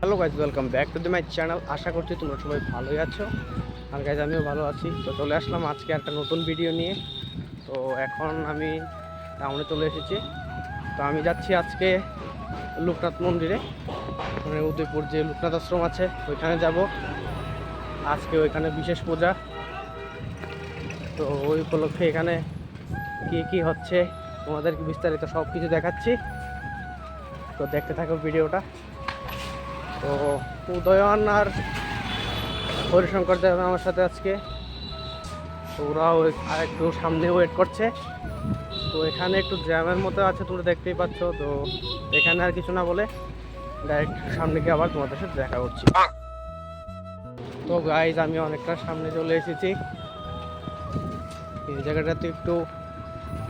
Hello guys welcome back to the my channel আশা করছি তোমরা সবাই ভালোই আছো। আর গাইজ আমিও ভালো আছি। তো চলে আসলাম আজকে একটা নতুন ভিডিও নিয়ে। তো এখন আমি টাউনে চলে এসেছি। তো আমি যাচ্ছি আজকে লোকনাথ মন্দিরে। মানে উদয়পুর যে লোকনাথ আশ্রম আছে, ওইখানে যাব। আজকে ওইখানে বিশেষ পূজা। তো ওই উপলক্ষে এখানে কী কী হচ্ছে, তোমাদেরকে বিস্তারিত সব কিছু দেখাচ্ছি। তো দেখতে থাকো ভিডিওটা তো উদয়ন আর হরিশঙ্কর যাবে আমার সাথে আজকে। তো ওরা ওই আর একটু সামনে ওয়েট করছে। তো এখানে একটু জ্যামের মতো আছে, তোমরা দেখতেই পাচ্ছ। তো এখানে আর কিছু না বলে ডাইরেক্ট সামনে গিয়ে আবার তোমাদের সাথে দেখা করছি। তো গাইজ আমি অনেকটা সামনে চলে এসেছি। এই জায়গাটাতে একটু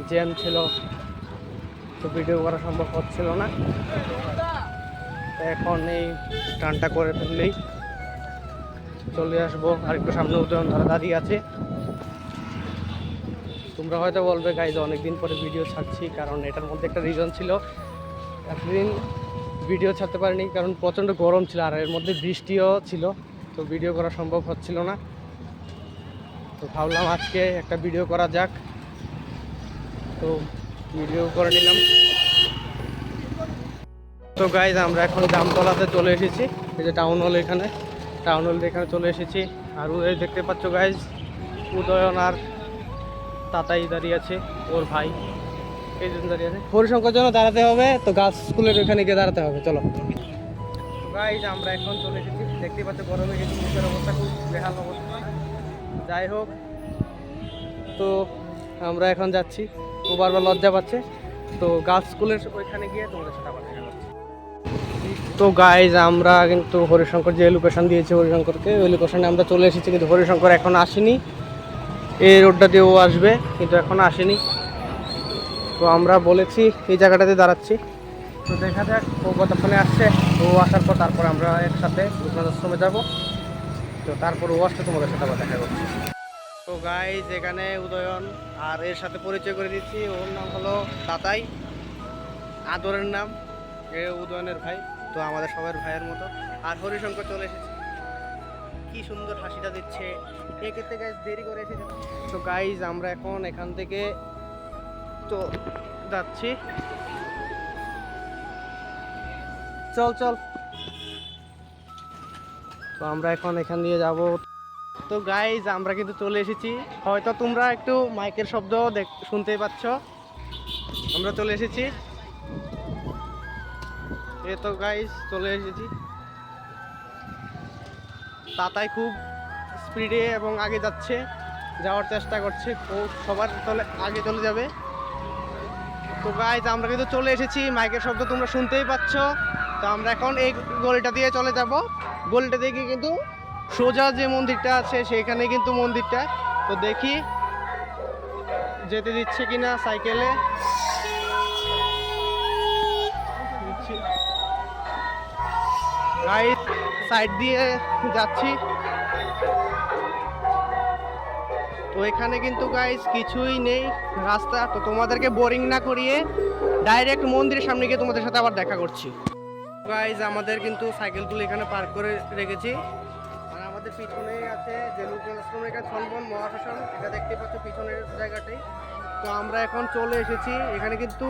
জ্যাম ছিল। তো ভিডিও করা সম্ভব হচ্ছিল না। এখন এই টানটা করে ফেললেই চলে আসব। আর একটু সামনে উদয়ন ধরা দাঁড়িয়ে আছে। তোমরা হয়তো বলবে, গাইজ, অনেকদিন পরে ভিডিও ছাড়ছি। কারণ এটার মধ্যে একটা রিজন ছিল। এতদিন ভিডিও ছাড়তে পারিনি, কারণ প্রচণ্ড গরম ছিল আর এর মধ্যে বৃষ্টিও ছিল। তো ভিডিও করা সম্ভব হচ্ছিল না। তো ভাবলাম আজকে একটা ভিডিও করা যাক। তো ভিডিও করে নিলাম। তো গাইজ আমরা এখন জামতলাতে চলে এসেছি। এই যে টাউন হল এখানে। টাউন হল এখানে চলে এসেছি। আর ওই দেখতে পাচ্ছ গাইজ উদয়ন আর তাতাই দাঁড়িয়ে আছে, ওর ভাই। এই জন্য দাঁড়িয়ে আছে। হরিশঙ্কর জন্য দাঁড়াতে হবে, তো গার্লস স্কুলের ওখানে গিয়ে দাঁড়াতে হবে, চলো। গাইজ আমরা এখন চলে এসেছি। দেখতে পাচ্ছ গরমে গেছি মুখের অবস্থা খুব বেহাল অবস্থা। যাই হোক, তো আমরা এখন যাচ্ছি। ও বারবার লজ্জা পাচ্ছে। তো গার্লস স্কুলের ওইখানে গিয়ে তোমাদের সাথে আবার তো গাইজ আমরা কিন্তু হরিশঙ্কর যে লোকেশন দিয়েছে হরিশঙ্করকে, ওই লোকেশনে আমরা চলে এসেছি, কিন্তু হরিশঙ্কর এখন আসেনি। এই রোডটা দিয়ে ও আসবে, কিন্তু এখন আসেনি। তো আমরা বলেছি এই জায়গাটাতে দাঁড়াচ্ছি। তো দেখা যাক, ও কতক্ষণে আসছে, ও আসার পর তারপর আমরা একসাথে লোকনাথ আশ্রমে যাব। তো তারপর ও আসতে তোমাদের সাথে আবার দেখা করছি। তো গাইজ এখানে উদয়ন আর এর সাথে পরিচয় করে দিচ্ছি। ওর নাম হলো তাতাই। আদরের নাম, এ উদয়নের ভাই। তো আমাদের সবার ভাইয়ের মতো। আর হরিশঙ্কর চলে এসেছে। কি সুন্দর হাসিটা দিচ্ছে। একে গাইজ দেরি করে এসেছে। তো গাইজ আমরা এখন এখান থেকে তো যাচ্ছি। চল চল। তো আমরা এখন এখান দিয়ে যাব। তো গাইজ আমরা কিন্তু চলে এসেছি। হয়তো তোমরা একটু মাইকের শব্দ দেখ শুনতেই পাচ্ছ। আমরা চলে এসেছি। এ তো গাইজ চলে এসেছি। তাতাই খুব স্পিডে এবং আগে যাচ্ছে, যাওয়ার চেষ্টা করছে ও সবার চলে আগে চলে যাবে। তো গাইজ আমরা কিন্তু চলে এসেছি, মাইকের শব্দ তোমরা শুনতেই পাচ্ছ। তো আমরা এখন এই গলিটা দিয়ে চলে যাব। গলিটা দিয়ে কিন্তু সোজা যে মন্দিরটা আছে সেইখানে কিন্তু মন্দিরটা। তো দেখি, যেতে দিচ্ছে কিনা সাইকেলে। গাইড সাইড দিয়ে যাচ্ছি। তো এখানে কিন্তু গাইজ কিছুই নেই রাস্তা। তো তোমাদেরকে বোরিং না করিয়ে ডাইরেক্ট মন্দিরের সামনে গিয়ে তোমাদের সাথে আবার দেখা করছি। গাইজ আমাদের কিন্তু সাইকেলগুলো এখানে পার্ক করে রেখেছি। আর আমাদের পিছনেই আছে লোকনাথ আশ্রমের এখানে ছনবন মহাশাসন এটা দেখতে পাচ্ছ পিছনের জায়গাটাই। তো আমরা এখন চলে এসেছি। এখানে কিন্তু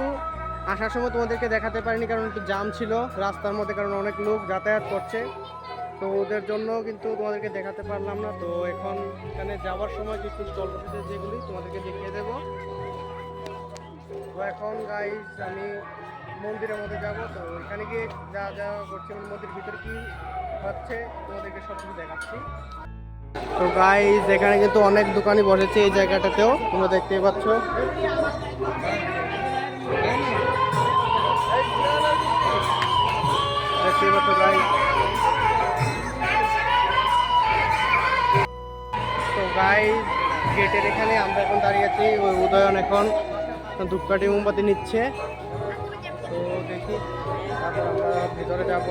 আসার সময় তোমাদেরকে দেখাতে পারিনি কারণ একটু জাম ছিল রাস্তার মধ্যে, কারণ অনেক লোক যাতায়াত করছে। তো ওদের জন্য কিন্তু তোমাদেরকে দেখাতে পারলাম না। তো এখন এখানে যাওয়ার সময় কিছু বসেছে যেগুলি তোমাদেরকে দেখিয়ে দেবো। তো এখন গাইজ আমি মন্দিরের মধ্যে যাব। তো এখানে গিয়ে যা যা করছে মন্দির ভিতরে কি হচ্ছে, তোমাদেরকে সব কিছু দেখাচ্ছি। তো গাইজ এখানে কিন্তু অনেক দোকানই বসেছে এই জায়গাটাতেও, তোমরা দেখতেই পাচ্ছ। পাচ্ছ গাইজ তো গাইজ গেটের এখানে আমরা এখন দাঁড়িয়ে আছি, ওই উদয়ন এখন ধূপকাঠি মোমবাতি নিচ্ছে। তো দেখি, তারপর আমরা ভিতরে যাব।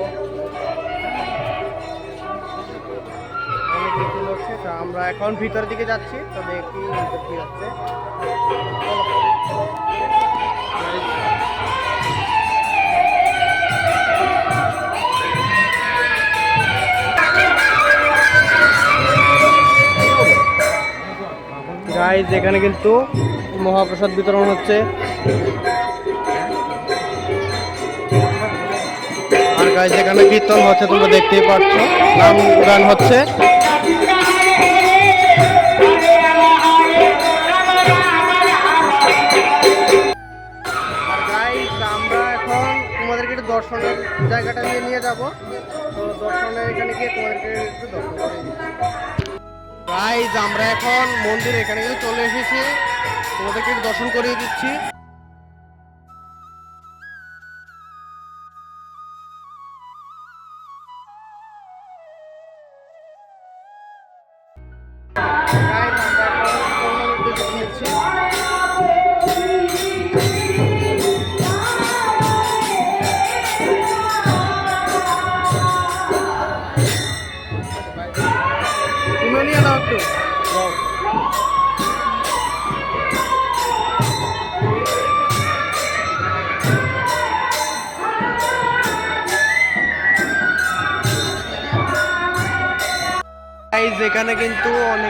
আমরা এখন ভিতরের দিকে যাচ্ছি তো দেখি কি হচ্ছে গাইজ এখানে কিন্তু মহাপ্রসাদ বিতরণ হচ্ছে। আর গাইজ এখানে কীর্তন হচ্ছে, তোমরা দেখতেই পাচ্ছ। নাম গান হচ্ছে। দর্শনের জায়গাটা নিয়ে নিয়ে যাব। তো দর্শনের এখানে গিয়ে তোমাদেরকে একটু দর্শন করে গাইজ আমরা এখন মন্দির এখানে চলে এসেছি। তোমাদেরকে দর্শন করিয়ে দিচ্ছি।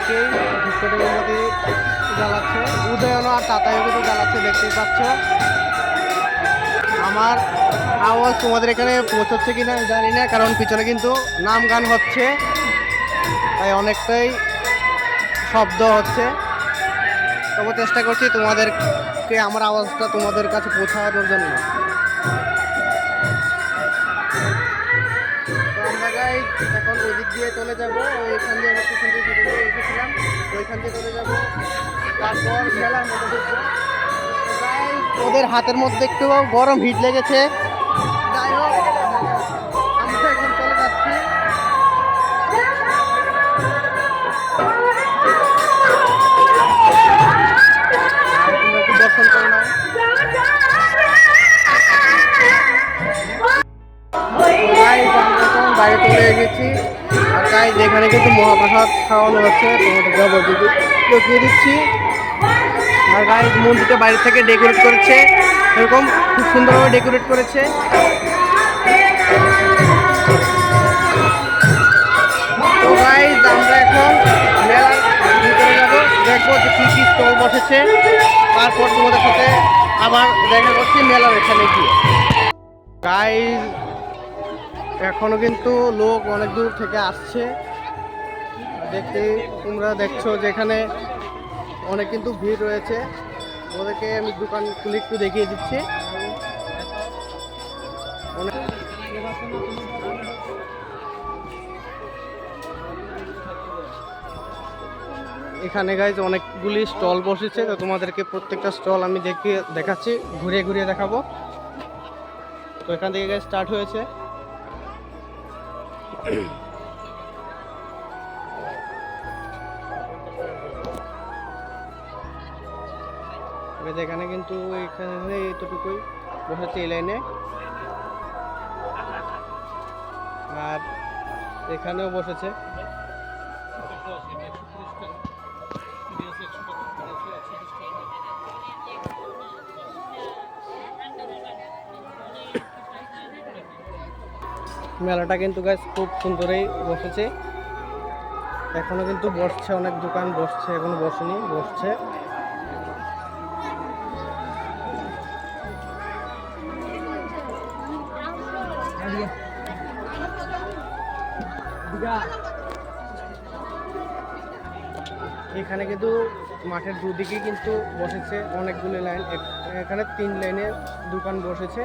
অনেকেই ধূপকাঠি মোমবাতি জ্বালাচ্ছে? উদয়ন আর তাতাইও কিন্তু জ্বালাচ্ছে, দেখতেই পাচ্ছ। আমার আওয়াজ তোমাদের এখানে পৌঁছচ্ছে কিনা আমি জানি না, কারণ পিছনে কিন্তু নাম গান হচ্ছে। তাই অনেকটাই শব্দ হচ্ছে। তবু চেষ্টা করছি তোমাদেরকে আমার আওয়াজটা তোমাদের কাছে পৌঁছানোর জন্য। এখন ওদিক দিয়ে চলে যাব, ওইখান দিয়ে পিছন দিয়ে ভিডিও এসেছিলাম, ওইখান দিয়ে চলে যাব। তারপর মেলার মধ্যে ওদের হাতের মধ্যে একটু গরম হিট লেগেছে। কিন্তু খাওয়ানো হচ্ছে, তোমাদের যাব দিদি দিচ্ছি। আর গাইজ মন্দিরটা বাইরে থেকে ডেকোরেট করেছে। এরকম খুব সুন্দরভাবে ডেকোরেট করেছে। তো আমরা এখন মেলার দেখব যে কী বসেছে। তারপর সাথে আবার দেখা করছি মেলার এখানে গিয়ে। গাইজ এখনও কিন্তু লোক অনেক দূর থেকে আসছে। দেখতে তোমরা দেখছ যেখানে অনেক কিন্তু ভিড় রয়েছে। ওদেরকে আমি দোকান খুলে একটু দেখিয়ে দিচ্ছি। অনেক এখানে গাইজ অনেকগুলি স্টল বসেছে, তো তোমাদেরকে প্রত্যেকটা স্টল আমি দেখিয়ে দেখাচ্ছি, ঘুরিয়ে ঘুরিয়ে দেখাবো। তো এখান থেকে গাইজ স্টার্ট হয়েছে। এখানে কিন্তু এখানে এতটুকুই বসেছে এই লাইনে। আর এখানেও বসেছে। মেলাটা কিন্তু গাছ খুব সুন্দরই বসেছে। এখনও কিন্তু বসছে, অনেক দোকান বসছে, এখনও বসেনি, বসছে। এখানে কিন্তু মাঠের দুদিকে কিন্তু বসেছে অনেকগুলো লাইন। এখানে তিন লাইনের দোকান বসেছে।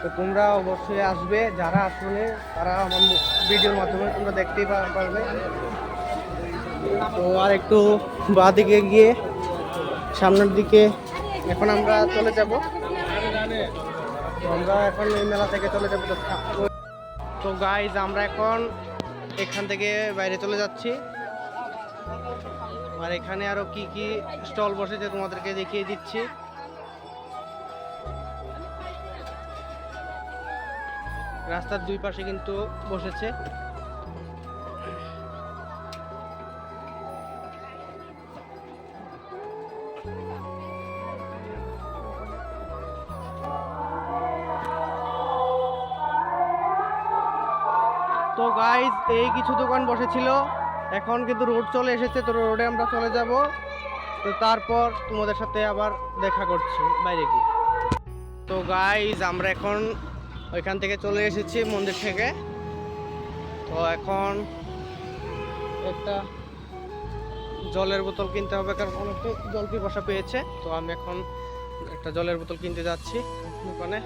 তো তোমরা অবশ্যই আসবে, যারা আসলে তারা আমার ভিডিওর মাধ্যমে তোমরা দেখতেই পারবে। তো আর একটু বাঁ দিকে গিয়ে সামনের দিকে এখন আমরা চলে যাব। আমরা এখন এই মেলা থেকে চলে যাব তো গাইজ আমরা এখন এখান থেকে বাইরে চলে যাচ্ছি। আর এখানে আরও কি কি স্টল বসেছে তোমাদেরকে দেখিয়ে দিচ্ছি। রাস্তার দুই পাশে কিন্তু বসেছে। তো গাইজ এই কিছু দোকান বসেছিল। এখন কিন্তু রোড চলে এসেছে, তো রোডে আমরা চলে যাব। তো তারপর তোমাদের সাথে আবার দেখা করছি, বাইরে গিয়ে। তো গাইজ আমরা এখন ওইখান থেকে চলে এসেছি মন্দির থেকে। তো এখন একটা জলের বোতল কিনতে হবে, কারণ অনেকটা জল পিপাসা পেয়েছে। তো আমি এখন একটা জলের বোতল কিনতে যাচ্ছি দোকানে।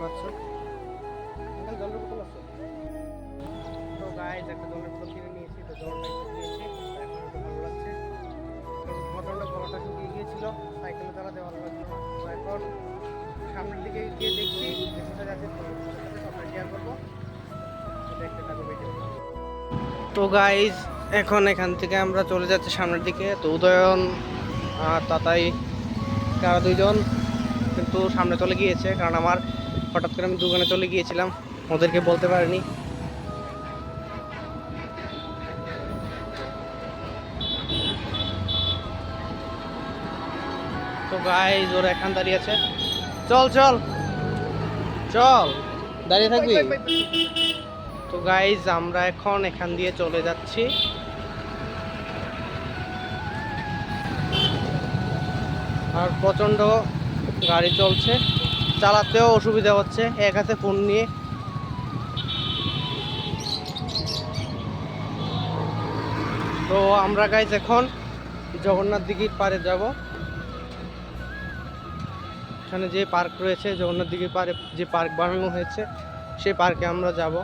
পাচ্ছ? তো গাইজ এখন এখান থেকে আমরা চলে যাচ্ছি সামনের দিকে। তো উদয়ন আর তাতাই, তারা দুইজন কিন্তু সামনে চলে গিয়েছে। কারণ আমার হঠাৎ করে আমি দোকানে চলে গিয়েছিলাম, ওদেরকে বলতে পারিনি। তো গাইজ ওরা এখান দাঁড়িয়ে আছে। চল চল চল। দাঁড়িয়ে থাকবি? তো গাইজ আমরা এখন এখান দিয়ে চলে যাচ্ছি। আর প্রচণ্ড গাড়ি চলছে। চালাতেও অসুবিধা হচ্ছে। এক হাতে ফোন নিয়ে। তো আমরা গাইজ এখন জগন্নাথ দিঘির পাড়ে যাব। এখানে যে পার্ক রয়েছে, জগন্নাথ দিঘির পাড়ে যে পার্ক বানানো হয়েছে, সেই পার্কে আমরা যাব।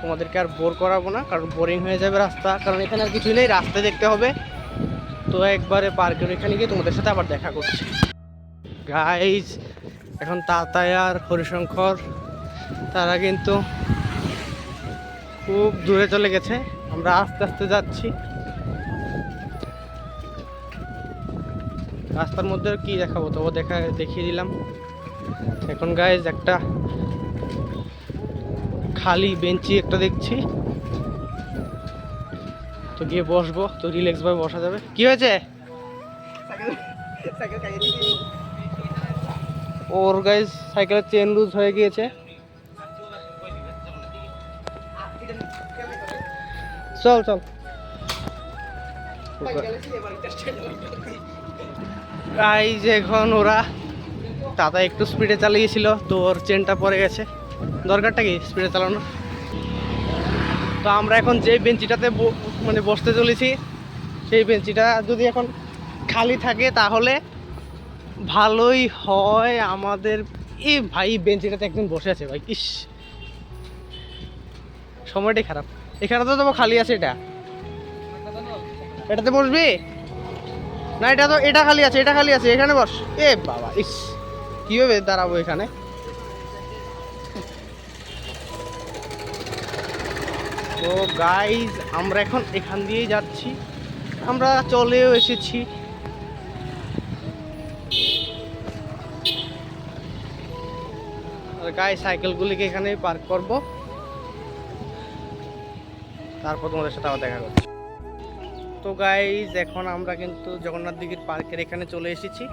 তোমাদেরকে আর বোর করাবো না, কারণ বোরিং হয়ে যাবে রাস্তা, কারণ এখানে আর কিছু নেই, রাস্তা দেখতে হবে। তো একবারে পার্কের এখানে গিয়ে তোমাদের সাথে আবার দেখা করছি। গাইজ এখন তাতায় আর হরিশঙ্কর, তারা কিন্তু খুব দূরে চলে গেছে। আমরা আস্তে আস্তে যাচ্ছি। রাস্তার মধ্যে কি দেখাবো? তবু দেখা, দেখিয়ে দিলাম। এখন গাইজ একটা খালি বেঞ্চি একটা দেখছি। তো গিয়ে বসবো, তো রিল্যাক্স ভাবে বসা যাবে। কি হয়েছে? ওর গাইজ সাইকেলের চেন লুজ হয়ে গিয়েছে। চল চল। গাইজ এখন ওরা দাদা একটু স্পিডে চালিয়েছিল, তো ওর চেনটা পড়ে গেছে। দরকারটা কি স্পিডে চালানো তো আমরা এখন যে বেঞ্চিটাতে মানে বসতে চলেছি, সেই বেঞ্চিটা যদি এখন খালি থাকে তাহলে ভালোই হয় আমাদের। এই ভাই বেঞ্চিটাতে একজন বসে আছে ভাই, ইস। সময়টাই খারাপ। এখানে তো তবু খালি আছে এটা। এটাতে বসবি? না, এটা তো এটা খালি আছে, এটা খালি আছে, এখানে বস। এ বাবা, ইস, কীভাবে দাঁড়াবো এখানে? তো গাইজ আমরা এখন এখান দিয়েই যাচ্ছি। আমরা চলেও এসেছি। আর গাই সাইকেলগুলিকে এখানে পার্ক করব। তারপর তোমাদের সাথে আবার দেখা করছি। তো গাইজ এখন আমরা কিন্তু জগন্নাথ দিঘির পার্কের এখানে চলে এসেছি।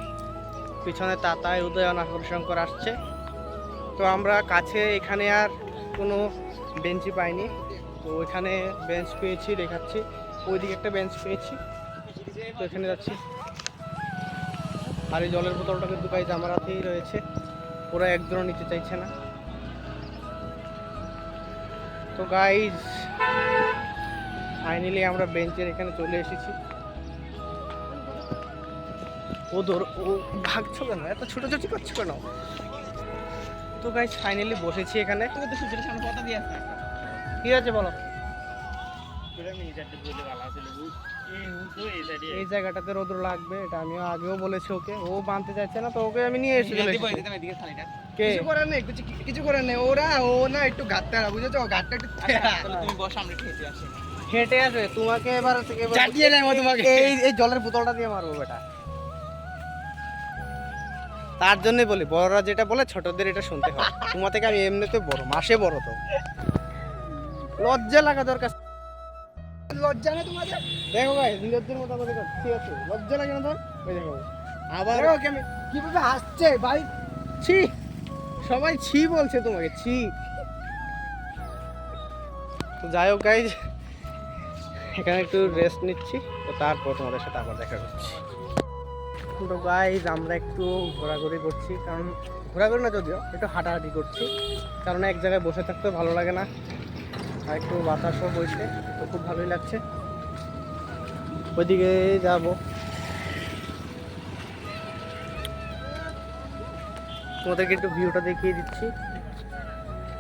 পিছনে তাতায় উদয়ন আকর্ষণকর আসছে। তো আমরা কাছে এখানে আর কোনো বেঞ্চই পাইনি। তো এখানে বেঞ্চ পেয়েছি, দেখাচ্ছি। ওইদিকে একটা বেঞ্চ পেয়েছি। তো এখানে যাচ্ছি। আর এই জলের বোতলটা কিন্তু গাইজ আমার হাতেই রয়েছে। ওরা একজনও নিতে চাইছে না। তো গাইজ ফাইনালি আমরা বেঞ্চের এখানে চলে এসেছি। ও ধর ও ভাগছো কেন? এত ছোটাছুটি করছ কেন? তো গাইজ ফাইনালি বসেছি এখানে। কি আছে বলো? এই জায়গাটাতে রোদ্র লাগবে এটা আমিও আগেও বলেছি ওকে। ও বানতে চাইছে না তো ওকে আমি নিয়ে এসে কিছু করার নেই কিছু কিছু করার নেই। ওরা ও না একটু ঘাটতে বুঝেছ? ঘাটটা একটু হেঁটে আসবে তোমাকে এবার থেকে চাটিয়ে নেব তোমাকে। এই এই জলের বোতলটা দিয়ে মারবো বেটা। তার জন্যই বলি বড়রা যেটা বলে ছোটদের এটা শুনতে হয়। তোমার থেকে আমি এমনিতে বড় মাসে বড় তো। লজ্জা লাগা দরকার। লজ্জা নেই তোমাদের? দেখো ভাই নিজেদের মতো আমাদের ঠিক আছে লজ্জা লাগে না তোর? ওই দেখো। আবার দেখো কীভাবে হাসছে ভাই? ছি! সবাই ছি বলছে তোমাকে ছি। তো যাই হোক গাইজ এখানে একটু রেস্ট নিচ্ছি, তো তারপর তোমাদের সাথে আবার দেখা করছি। তো গাইজ আমরা একটু ঘোরাঘুরি করছি, কারণ ঘোরাঘুরি না যদিও, একটু হাঁটাহাঁটি করছি। কারণ এক জায়গায় বসে থাকতে ভালো লাগে না, আর একটু বাতাসও বইছে তো খুব ভালোই লাগছে। ওইদিকে যাব। তোমাদেরকে একটু ভিউটা দেখিয়ে দিচ্ছি।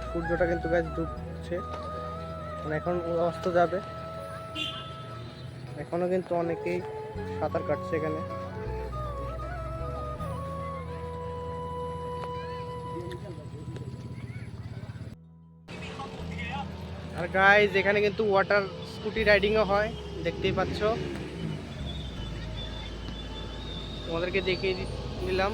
সূর্যটা কিন্তু গাছ ডুবছে। মানে এখন অস্ত যাবে। এখনও কিন্তু অনেকেই সাঁতার কাটছে এখানে। আর গাইজ এখানে কিন্তু ওয়াটার স্কুটি রাইডিংও হয়, দেখতেই পাচ্ছ। তোমাদেরকে দেখিয়ে নিলাম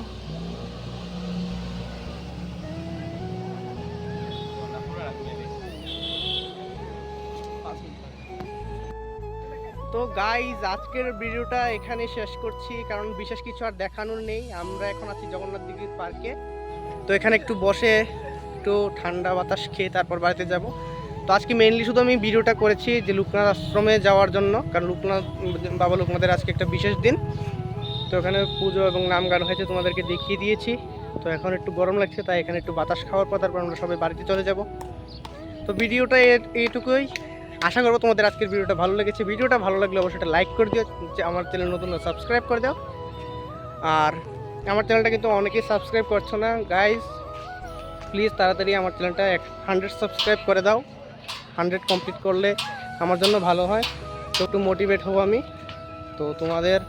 গাইজ আজকের ভিডিওটা এখানে শেষ করছি, কারণ বিশেষ কিছু আর দেখানোর নেই। আমরা এখন আছি জগন্নাথ দিঘির পার্কে। তো এখানে একটু বসে একটু ঠান্ডা বাতাস খেয়ে তারপর বাড়িতে যাব। তো আজকে মেনলি শুধু আমি ভিডিওটা করেছি যে লোকনাথ আশ্রমে যাওয়ার জন্য, কারণ লোকনাথ, বাবা লোকনাথের আজকে একটা বিশেষ দিন। তো এখানে পুজো এবং নাম গান হয়েছে তোমাদেরকে দেখিয়ে দিয়েছি। তো এখন একটু গরম লাগছে, তাই এখানে একটু বাতাস খাওয়ার পর তারপর আমরা সবাই বাড়িতে চলে যাব। তো ভিডিওটা এইটুকুই। আশা করব তোমাদের আজকের ভিডিওটা ভালো লেগেছে। ভিডিওটা ভালো লাগলে অবশ্যই একটা লাইক করে দিও, যে আমার চ্যানেল নতুন সাবস্ক্রাইব করে দাও। আর আমার চ্যানেলটা কিন্তু অনেকেই সাবস্ক্রাইব করছ না। গাইজ প্লিজ তাড়াতাড়ি আমার চ্যানেলটা এক হান্ড্রেড সাবস্ক্রাইব করে দাও। হান্ড্রেড কমপ্লিট করলে আমার জন্য ভালো হয়। তো একটু মোটিভেট হব আমি। তো তোমাদের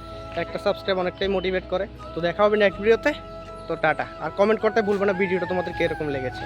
একটা সাবস্ক্রাইব অনেকটাই মোটিভেট করে। তো দেখা হবে নেক্সট ভিডিওতে তো টাটা। আর কমেন্ট করতে ভুলবে না, ভিডিওটা তোমাদের কীরকম লেগেছে।